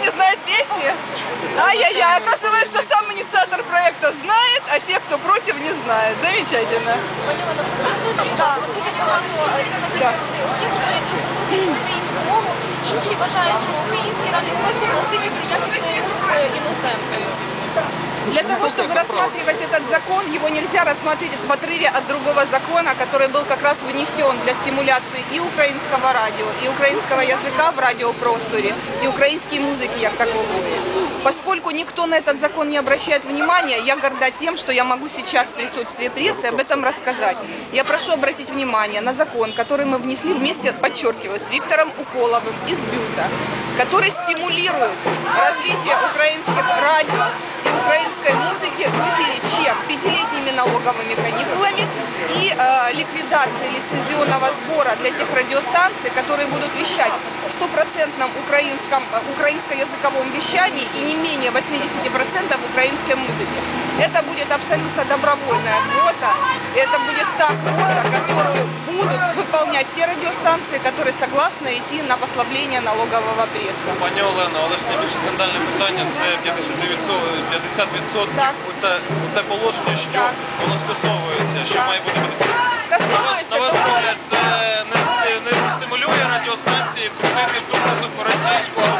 не знает песни? Ай-яй-яй, оказывается, сам инициатор проекта знает, а те, кто против, не знают. Замечательно. Пані Олена, да. дуже багато різноманітності. Одні говорять, що для того, чтобы рассматривать этот закон, его нельзя рассматривать в отрыве от другого закона, который был как раз внесен для стимуляции и украинского радио, и украинского языка в радиопросторе, и украинской музыки як таковой. Поскольку никто на этот закон не обращает внимания, я горда тем, что я могу сейчас в присутствии прессы об этом рассказать. Я прошу обратить внимание на закон, который мы внесли вместе, подчеркиваю, с Виктором Уколовым из Бюта, который стимулирует развитие украинских радио украинской музыки в эфире чем? Пятилетними налоговыми каникулами и э, ликвидацией лицензионного сбора для тех радиостанций, которые будут вещать в стопроцентном украинском, э, украинско-языковом вещании и не менее 80% украинской музыки. Это будет абсолютно добровольная квота. Это будет та квота, которую будут выполнять те радиостанции, которые согласны идти на послабление налогового пресса. Пані Олено, але ж найбільш скандальне питання це 50%, 50% Так. у те, у те положення, що Так. воно скасовується, що Так. має бути 50%. На ваш, Скасовується на ваш тому, погляд, це не, с- не стимулює радіостанції крутити ту музику російську, а українську просто-напросто